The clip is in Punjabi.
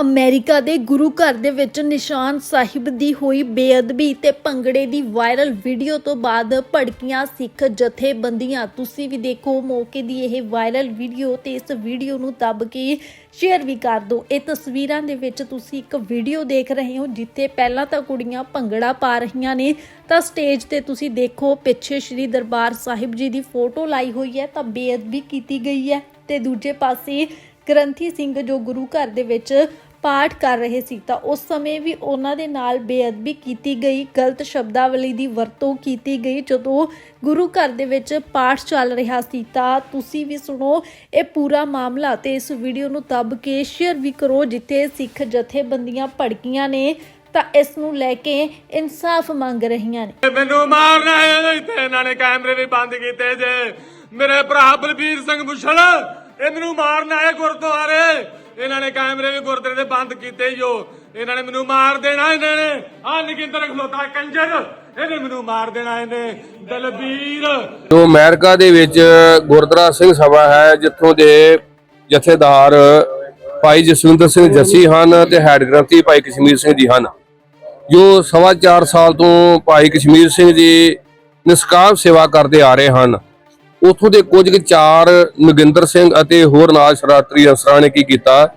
ਅਮਰੀਕਾ ਦੇ ਗੁਰੂ ਘਰ ਦੇ ਵਿੱਚ ਨਿਸ਼ਾਨ ਸਾਹਿਬ ਦੀ ਹੋਈ ਬੇਅਦਬੀ ਤੇ ਭੰਗੜੇ ਦੀ ਵਾਇਰਲ ਵੀਡੀਓ ਤੋਂ ਬਾਅਦ ਭੜਕੀਆਂ ਸਿੱਖ ਜਥੇਬੰਦੀਆਂ। ਤੁਸੀਂ ਵੀ ਦੇਖੋ ਮੌਕੇ ਦੀ ਇਹ ਵਾਇਰਲ ਵੀਡੀਓ ਤੇ ਇਸ ਵੀਡੀਓ ਨੂੰ ਦੱਬ ਕੇ ਸ਼ੇਅਰ ਵੀ ਕਰ ਦਿਓ। ਇਹ ਤਸਵੀਰਾਂ ਦੇ ਵਿੱਚ ਤੁਸੀਂ ਇੱਕ ਵੀਡੀਓ ਦੇਖ ਰਹੇ ਹੋ ਜਿੱਥੇ ਪਹਿਲਾਂ ਤਾਂ ਕੁੜੀਆਂ ਭੰਗੜਾ ਪਾ ਰਹੀਆਂ ਨੇ, ਤਾਂ ਸਟੇਜ ਤੇ ਤੁਸੀਂ ਦੇਖੋ ਪਿੱਛੇ ਸ੍ਰੀ ਦਰਬਾਰ ਸਾਹਿਬ ਜੀ ਦੀ ਫੋਟੋ ਲਾਈ ਹੋਈ ਹੈ, ਤਾਂ ਬੇਅਦਬੀ ਕੀਤੀ ਗਈ ਹੈ। ਤੇ ਦੂਜੇ ਪਾਸੇ ਗ੍ਰੰਥੀ ਸਿੰਘ ਜੋ ਗੁਰੂ ਘਰ ਦੇ ਵਿੱਚ ਪਾਠ ਕਰ ਰਹੇ ਸੀ, ਤਾਂ ਉਸ ਸਮੇਂ ਵੀ ਉਹਨਾਂ ਦੇ ਨਾਲ ਬੇਅਦਬੀ ਕੀਤੀ ਗਈ, ਗਲਤ ਸ਼ਬਦਾਵਲੀ ਦੀ ਵਰਤੋਂ ਕੀਤੀ ਗਈ, ਜਦੋਂ ਗੁਰੂ ਘਰ ਦੇ ਵਿੱਚ ਪਾਠ ਚੱਲ ਰਿਹਾ ਸੀ। ਤਾਂ ਤੁਸੀਂ ਵੀ ਸੁਣੋ, ਇਹ ਪੂਰਾ ਮਾਮਲਾ ਤੇ ਇਸ ਵੀਡੀਓ ਨੂੰ ਦੱਬ ਕੇ ਸ਼ੇਅਰ ਵੀ ਕਰੋ, ਜਿੱਥੇ ਸਿੱਖ ਜਥੇਬੰਦੀਆਂ ਭੜਕੀਆਂ ਨੇ, ਤਾਂ ਇਸ ਨੂੰ ਲੈ ਕੇ ਇਨਸਾਫ ਮੰਗ ਰਹੀਆਂ ਨੇ। ਮੈਨੂੰ ਮਾਰਨਾ ਹੈ ਇੱਥੇ ਇਹਨਾਂ ਨੇ ਕੈਮਰੇ ਵੀ ਬੰਦ ਕੀਤੇ ਜੇ। ਮੇਰੇ ਭਰਾ ਬਲਬੀਰ ਸਿੰਘ ਮੁਛਲ ਇਹਨੂੰ ਮਾਰਨਾ ਹੈ ਗੁਰਦੁਆਰੇ। ਇਹਨਾਂ ਨੇ ਕੈਮਰੇ ਵੀ ਗੁਰਦੁਆਰੇ ਦੇ ਬੰਦ ਕੀਤੇ ਜੋ ਇਹਨਾਂ ਨੇ ਮੈਨੂੰ ਮਾਰ ਦੇਣਾ ਇਹਨਾਂ ਨੇ। ਆ ਨਗਿੰਦਰ ਖਲੋਤਾ, ਕੰਜਰ। ਇਹਨੇ ਮੈਨੂੰ ਮਾਰ ਦੇਣਾ ਇਹਨੇ। ਦਲਬੀਰ। ਜੋ ਅਮਰੀਕਾ ਦੇ ਵਿੱਚ ਗੁਰਦੁਆਰਾ ਸਿੰਘ ਸਭਾ ਹੈ, ਜਿੱਥੋਂ ਦੇ ਜਥੇਦਾਰ ਭਾਈ ਜਸਵਿੰਦਰ ਸਿੰਘ ਜੱਸੀ ਹਨ ਤੇ ਹੈਡ ਗ੍ਰੰਥੀ ਭਾਈ ਕਸ਼ਮੀਰ ਸਿੰਘ ਜੀ ਹਨ। ਜੋ ਸਵਾ ਚਾਰ ਸਾਲ ਤੋਂ ਭਾਈ ਕਸ਼ਮੀਰ ਸਿੰਘ ਜੀ ਨਿਸਕਾਮ ਸੇਵਾ ਕਰਦੇ ਆ ਰਹੇ ਹਨ। ਉਥੋਂ ਦੇ ਕੁਝ ਚਾਰ ਨਗਿੰਦਰ ਸਿੰਘ ਅਤੇ ਹੋਰ ਨਾਲ ਸ਼ਰਾਤਰੀ ਅਨਸਰਾਂ ਨੇ ਕੀ ਕੀਤਾ?